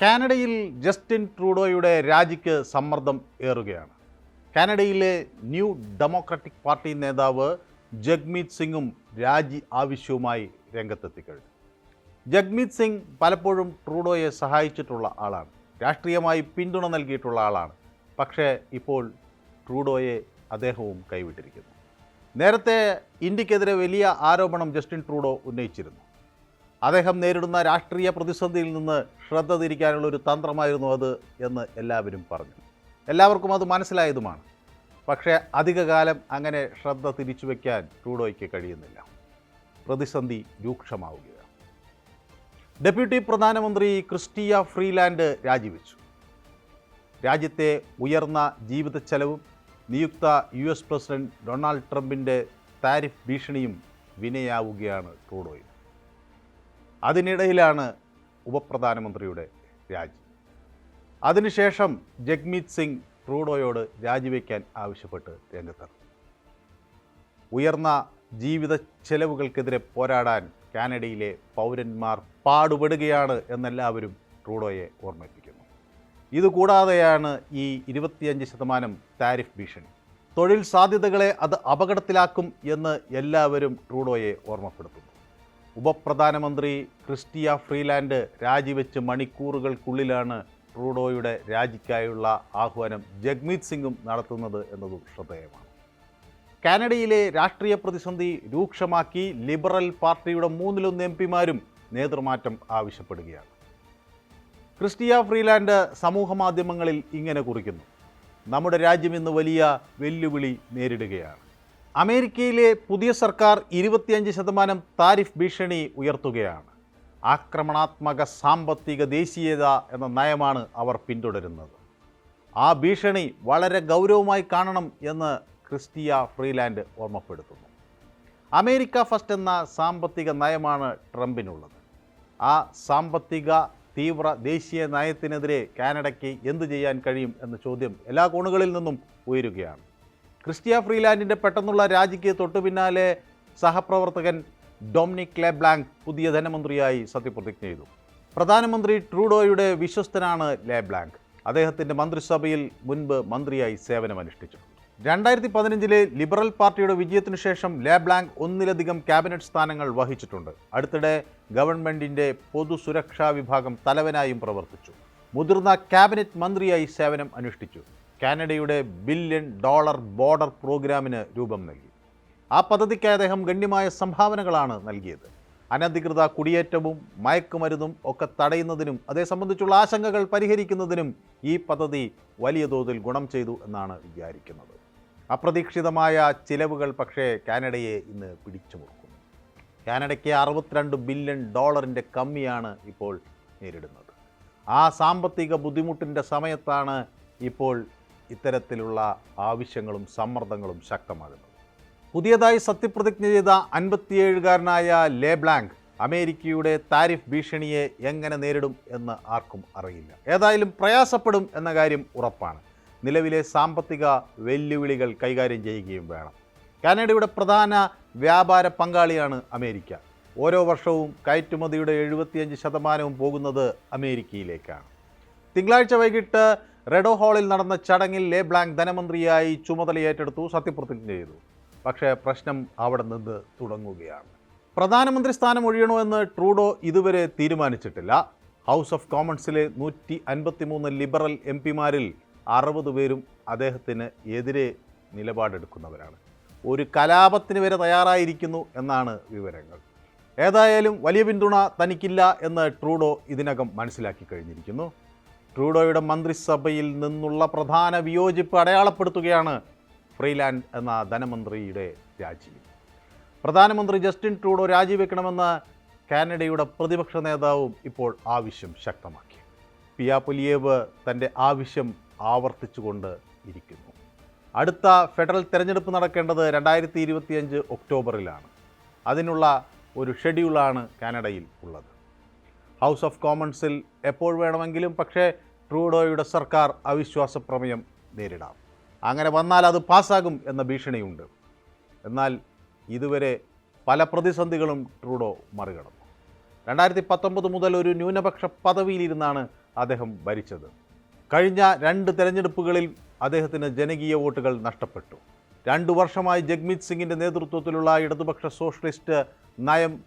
കാനഡയിൽ ജസ്റ്റിൻ ട്രൂഡോയുടെ രാജിക്ക് സമ്മർദ്ദം ഏറുകയാണ്. കാനഡയിലെ ന്യൂ ഡെമോക്രാറ്റിക് പാർട്ടി നേതാവ് ജഗ്മീത് സിംഗും രാജി ആവശ്യവുമായി രംഗത്തെത്തിക്കഴിഞ്ഞു ജഗ്മീത് സിംഗ് പലപ്പോഴും ട്രൂഡോയെ സഹായിച്ചിട്ടുള്ള ആളാണ്. രാഷ്ട്രീയമായി പിന്തുണ നൽകിയിട്ടുള്ള ആളാണ്. പക്ഷേ ഇപ്പോൾ ട്രൂഡോയെ അദ്ദേഹവും കൈവിട്ടിരിക്കുന്നു. നേരത്തെ ഇന്ത്യക്കെതിരെ വലിയ ആരോപണം ജസ്റ്റിൻ ട്രൂഡോ ഉന്നയിച്ചിരുന്നു. അദ്ദേഹം നേരിടുന്ന രാഷ്ട്രീയ പ്രതിസന്ധിയിൽ നിന്ന് ശ്രദ്ധ തിരിക്കാനുള്ള ഒരു തന്ത്രമായിരുന്നു അത് എന്ന് എല്ലാവരും പറഞ്ഞു. എല്ലാവർക്കും അത് മനസ്സിലായതുമാണ്. പക്ഷേ അധികകാലം അങ്ങനെ ശ്രദ്ധ തിരിച്ചു വയ്ക്കാൻ ട്രൂഡോയ്ക്ക് കഴിയുന്നില്ല. പ്രതിസന്ധി രൂക്ഷമാവുകയാണ്. ഡെപ്യൂട്ടി പ്രധാനമന്ത്രി ക്രിസ്റ്റിയ ഫ്രീലാൻഡ് രാജിവെച്ചു. രാജ്യത്തെ ഉയർന്ന ജീവിത ചെലവും നിയുക്ത യു എസ് പ്രസിഡന്റ് ഡൊണാൾഡ് ട്രംപിന്റെ താരിഫ് ഭീഷണിയും വിനയാവുകയാണ് ട്രൂഡോയിൽ. അതിനിടയിലാണ് ഉപപ്രധാനമന്ത്രിയുടെ രാജി. അതിനുശേഷം ജഗ്മീത് സിംഗ് ട്രൂഡോയോട് രാജിവെക്കാൻ ആവശ്യപ്പെട്ട് രംഗത്തെത്തി ഉയർന്ന ജീവിത ചെലവുകൾക്കെതിരെ പോരാടാൻ കാനഡയിലെ പൗരന്മാർ പാടുപെടുകയാണ് എന്നെല്ലാവരും ട്രൂഡോയെ ഓർമ്മിപ്പിക്കുന്നു. ഇതുകൂടാതെയാണ് ഈ ഇരുപത്തിയഞ്ച് ശതമാനം താരിഫ് ഭീഷണി. തൊഴിൽ സാധ്യതകളെ അത് അപകടത്തിലാക്കും എന്ന് എല്ലാവരും ട്രൂഡോയെ ഓർമ്മപ്പെടുത്തുന്നു. ഉപപ്രധാനമന്ത്രി ക്രിസ്റ്റിയ ഫ്രീലാൻഡ് രാജിവെച്ച് മണിക്കൂറുകൾക്കുള്ളിലാണ് ട്രൂഡോയുടെ രാജിക്കായുള്ള ആഹ്വാനം ജഗ്മീത് സിംഗും നടത്തുന്നത് എന്നതും ശ്രദ്ധേയമാണ്. കാനഡയിലെ രാഷ്ട്രീയ പ്രതിസന്ധി രൂക്ഷമാക്കി ലിബറൽ പാർട്ടിയുടെ മൂന്നിലൊന്ന് എം പിമാരും നേതൃമാറ്റം ആവശ്യപ്പെടുകയാണ്. ക്രിസ്റ്റിയ ഫ്രീലാൻഡ് സമൂഹമാധ്യമങ്ങളിൽ ഇങ്ങനെ കുറിക്കുന്നു. നമ്മുടെ രാജ്യം ഇന്ന് വലിയ വെല്ലുവിളി നേരിടുകയാണ്. അമേരിക്കയിലെ പുതിയ സർക്കാർ ഇരുപത്തിയഞ്ച് ശതമാനം താരിഫ് ഭീഷണി ഉയർത്തുകയാണ്. ആക്രമണാത്മക സാമ്പത്തിക ദേശീയത എന്ന നയമാണ് അവർ പിന്തുടരുന്നത്. ആ ഭീഷണി വളരെ ഗൗരവമായി കാണണം എന്ന് ക്രിസ്റ്റിയ ഫ്രീലാൻഡ് ഓർമ്മപ്പെടുത്തുന്നു. അമേരിക്ക ഫസ്റ്റ് എന്ന സാമ്പത്തിക നയമാണ് ട്രംപിനുള്ളത്. ആ സാമ്പത്തിക തീവ്ര ദേശീയ നയത്തിനെതിരെ കാനഡയ്ക്ക് എന്തു ചെയ്യാൻ കഴിയും എന്ന ചോദ്യം എല്ലാ കോണുകളിൽ നിന്നും ഉയരുകയാണ്. ക്രിസ്റ്റിയ ഫ്രീലാൻഡിന്റെ പെട്ടെന്നുള്ള രാജിക്ക് തൊട്ടു പിന്നാലെ സഹപ്രവർത്തകൻ ഡൊമിനിക് ലെബ്ലാങ്ക് പുതിയ ധനമന്ത്രിയായി സത്യപ്രതിജ്ഞ ചെയ്തു. പ്രധാനമന്ത്രി ട്രൂഡോയുടെ വിശ്വസ്തനാണ് ലെബ്ലാങ്ക്. അദ്ദേഹത്തിന്റെ മന്ത്രിസഭയിൽ മുൻപ് മന്ത്രിയായി സേവനമനുഷ്ഠിച്ചു. രണ്ടായിരത്തി പതിനഞ്ചിലെ ലിബറൽ പാർട്ടിയുടെ വിജയത്തിനു ശേഷം ലെബ്ലാങ്ക് ഒന്നിലധികം ക്യാബിനറ്റ് സ്ഥാനങ്ങൾ വഹിച്ചിട്ടുണ്ട്. അടുത്തിടെ ഗവൺമെന്റിന്റെ പൊതുസുരക്ഷാ വിഭാഗം തലവനായും പ്രവർത്തിച്ചു. മുതിർന്ന ക്യാബിനറ്റ് മന്ത്രിയായി സേവനം അനുഷ്ഠിച്ചു. കാനഡയുടെ ബില്യൺ ഡോളർ ബോർഡർ പ്രോഗ്രാമിന് രൂപം നൽകി. ആ പദ്ധതിക്കായി അദ്ദേഹം ഗണ്യമായ സംഭാവനകളാണ് നൽകിയത്. അനധികൃത കുടിയേറ്റവും മയക്കുമരുന്നും ഒക്കെ തടയുന്നതിനും അതേ സംബന്ധിച്ചുള്ള ആശങ്കകൾ പരിഹരിക്കുന്നതിനും ഈ പദ്ധതി വലിയ തോതിൽ ഗുണം ചെയ്തു എന്നാണ് വിചാരിക്കുന്നത്. അപ്രതീക്ഷിതമായ ചിലവുകൾ പക്ഷേ കാനഡയെ ഇന്ന് പിടിച്ചു മുറുക്കുന്നു കാനഡയ്ക്ക് അറുപത്തിരണ്ട് ബില്യൺ ഡോളറിന്റെ കമ്മിയാണ് ഇപ്പോൾ നേരിടുന്നത്. ആ സാമ്പത്തിക ബുദ്ധിമുട്ടിന്റെ സമയത്താണ് ഇപ്പോൾ ഇത്തരത്തിലുള്ള ആവശ്യങ്ങളും സമ്മർദ്ദങ്ങളും ശക്തമാകുന്നത് പുതിയതായി സത്യപ്രതിജ്ഞ ചെയ്ത അൻപത്തിയേഴുകാരനായ ലേ ബ്ലാങ്ക് അമേരിക്കയുടെ താരിഫ് ഭീഷണിയെ എങ്ങനെ നേരിടും എന്ന് ആർക്കും അറിയില്ല. ഏതായാലും പ്രയാസപ്പെടും എന്ന കാര്യം ഉറപ്പാണ്. നിലവിലെ സാമ്പത്തിക വെല്ലുവിളികൾ കൈകാര്യം ചെയ്യുകയും വേണം. കാനഡയുടെ പ്രധാന വ്യാപാര പങ്കാളിയാണ് അമേരിക്ക. ഓരോ വർഷവും കയറ്റുമതിയുടെ എഴുപത്തിയഞ്ച് ശതമാനവും പോകുന്നത് അമേരിക്കയിലേക്കാണ്. തിങ്കളാഴ്ച വൈകിട്ട് റെഡോ ഹാളിൽ നടന്ന ചടങ്ങിൽ ലേ ബ്ലാങ്ക് ധനമന്ത്രിയായി ചുമതലയേറ്റെടുത്തു സത്യപ്രതിജ്ഞ ചെയ്തു. പക്ഷേ പ്രശ്നം അവിടെ നിന്ന് തുടങ്ങുകയാണ്. പ്രധാനമന്ത്രി സ്ഥാനം ഒഴിയണമെന്ന് ട്രൂഡോ ഇതുവരെ തീരുമാനിച്ചിട്ടില്ല. ഹൗസ് ഓഫ് കോമൺസിലെ നൂറ്റി അൻപത്തിമൂന്ന് ലിബറൽ എം പിമാരിൽ അറുപത് പേരും അദ്ദേഹത്തിന് എതിരെ നിലപാടെടുക്കുന്നവരാണ്. ഒരു കലാപത്തിന് വരെ തയ്യാറായിരിക്കുന്നു എന്നാണ് വിവരങ്ങൾ. ഏതായാലും വലിയ പിന്തുണ തനിക്കില്ല എന്ന് ട്രൂഡോ ഇതിനകം മനസ്സിലാക്കി കഴിഞ്ഞിരിക്കുന്നു. ട്രൂഡോയുടെ മന്ത്രിസഭയിൽ നിന്നുള്ള പ്രധാന വിയോജിപ്പ് അടയാളപ്പെടുത്തുകയാണ് ഫ്രീലാൻഡ് എന്ന ധനമന്ത്രിയുടെ രാജി. പ്രധാനമന്ത്രി ജസ്റ്റിൻ ട്രൂഡോ രാജിവെക്കണമെന്ന് കാനഡയുടെ പ്രതിപക്ഷ നേതാവും ഇപ്പോൾ ആവശ്യം ശക്തമാക്കി. പിയാപുലിയേവ് തന്റെ ആവശ്യം ആവർത്തിച്ചുകൊണ്ട് ഇരിക്കുന്നു. അടുത്ത ഫെഡറൽ തെരഞ്ഞെടുപ്പ് നടക്കേണ്ടത് രണ്ടായിരത്തി ഇരുപത്തിയഞ്ച് ഒക്ടോബറിലാണ്. അതിനുള്ള ഒരു ഷെഡ്യൂളാണ് കാനഡയിൽ ഉള്ളത്. ഹൗസ് ഓഫ് കോമൺസിൽ എപ്പോൾ വേണമെങ്കിലും പക്ഷേ ട്രൂഡോയുടെ സർക്കാർ അവിശ്വാസ പ്രമേയം നേരിടാം. അങ്ങനെ വന്നാൽ അത് പാസ്സാകും എന്ന ഭീഷണിയുണ്ട്. എന്നാൽ ഇതുവരെ പല പ്രതിസന്ധികളും ട്രൂഡോ മറികടന്നു. രണ്ടായിരത്തി പത്തൊമ്പത് മുതൽ ഒരു ന്യൂനപക്ഷ പദവിയിലിരുന്നാണ് അദ്ദേഹം ഭരിച്ചത്. കഴിഞ്ഞ രണ്ട് തെരഞ്ഞെടുപ്പുകളിൽ അദ്ദേഹത്തിന് ജനകീയ വോട്ടുകൾ നഷ്ടപ്പെട്ടു. രണ്ടു വർഷമായി ജഗ്മീത് സിംഗിന്റെ നേതൃത്വത്തിലുള്ള ഇടതുപക്ഷ സോഷ്യലിസ്റ്റ് നയം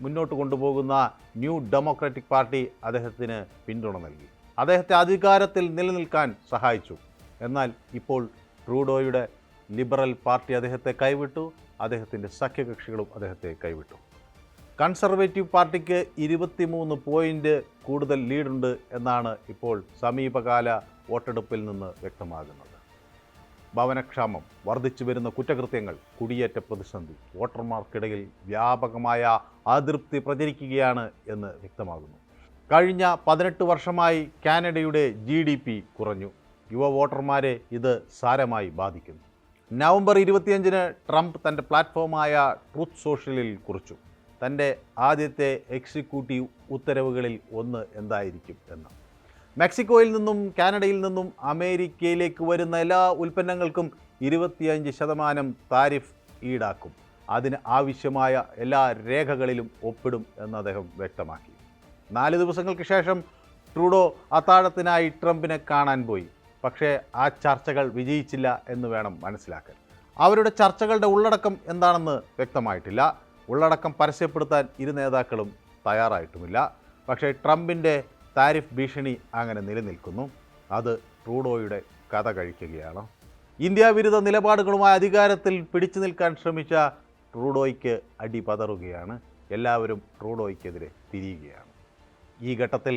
മുന്നോട്ട് കൊണ്ടുപോകുന്ന ന്യൂ ഡെമോക്രാറ്റിക് പാർട്ടി അദ്ദേഹത്തിന് പിന്തുണ നൽകി. അദ്ദേഹത്തെ അധികാരത്തിൽ നിലനിൽക്കാൻ സഹായിച്ചു. എന്നാൽ ഇപ്പോൾ ട്രൂഡോയുടെ ലിബറൽ പാർട്ടി അദ്ദേഹത്തെ കൈവിട്ടു അദ്ദേഹത്തിന്റെ സഖ്യകക്ഷികളും അദ്ദേഹത്തെ കൈവിട്ടു. കൺസർവേറ്റീവ് പാർട്ടിക്ക് ഇരുപത്തിമൂന്ന് പോയിന്റ് കൂടുതൽ ലീഡുണ്ട് എന്നാണ് ഇപ്പോൾ സമീപകാല വോട്ടെടുപ്പിൽ നിന്ന് വ്യക്തമാകുന്നത്. ഭവനക്ഷാമം വർദ്ധിച്ചു വരുന്ന കുറ്റകൃത്യങ്ങൾ കുടിയേറ്റ പ്രതിസന്ധി വോട്ടർമാർക്കിടയിൽ വ്യാപകമായ അതൃപ്തി പ്രചരിക്കുകയാണ് എന്ന് വ്യക്തമാകുന്നു. കഴിഞ്ഞ പതിനെട്ട് വർഷമായി കാനഡയുടെ ജി ഡി പി കുറഞ്ഞു. യുവ വോട്ടർമാരെ ഇത് സാരമായി ബാധിക്കുന്നു. നവംബർ ഇരുപത്തിയഞ്ചിന് ട്രംപ് തന്റെ പ്ലാറ്റ്ഫോമായ ട്രൂത്ത് സോഷ്യലിൽ കുറിച്ചു. തന്റെ ആദ്യത്തെ എക്സിക്യൂട്ടീവ് ഉത്തരവുകളിൽ ഒന്ന് എന്തായിരിക്കും എന്ന്. മെക്സിക്കോയിൽ നിന്നും കാനഡയിൽ നിന്നും അമേരിക്കയിലേക്ക് വരുന്ന എല്ലാ ഉൽപ്പന്നങ്ങൾക്കും ഇരുപത്തിയഞ്ച് ശതമാനം താരിഫ് ഈടാക്കും. അതിന് ആവശ്യമായ എല്ലാ രേഖകളിലും ഒപ്പിടും എന്ന് അദ്ദേഹം വ്യക്തമാക്കി. നാല് ദിവസങ്ങൾക്ക് ശേഷം ട്രൂഡോ അത്താഴത്തിനായി ട്രംപിനെ കാണാൻ പോയി. പക്ഷേ ആ ചർച്ചകൾ വിജയിച്ചില്ല എന്ന് വേണം മനസ്സിലാക്കാൻ. അവരുടെ ചർച്ചകളുടെ ഉള്ളടക്കം എന്താണെന്ന് വ്യക്തമായിട്ടില്ല. ഉള്ളടക്കം പരസ്യപ്പെടുത്താൻ ഇരു നേതാക്കളും തയ്യാറായിട്ടുമില്ല. പക്ഷേ ട്രംപിന്റെ താരിഫ് ഭീഷണി അങ്ങനെ നിലനിൽക്കുന്നു. അത് ട്രൂഡോയുടെ കഥ കഴിക്കുകയാണ്. ഇന്ത്യ വിരുദ്ധ നിലപാടുകളുമായി അധികാരത്തിൽ പിടിച്ചു നിൽക്കാൻ ശ്രമിച്ച ട്രൂഡോയ്ക്ക് അടി പതറുകയാണ്. എല്ലാവരും ട്രൂഡോയ്ക്കെതിരെ തിരിയുകയാണ്. ഈ ഘട്ടത്തിൽ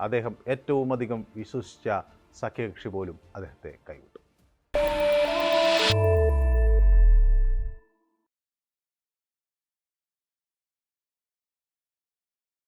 അദ്ദേഹം ഏറ്റവും അധികം വിശ്വസിച്ച സഖ്യകക്ഷി പോലും അദ്ദേഹത്തെ കൈവിട്ടു.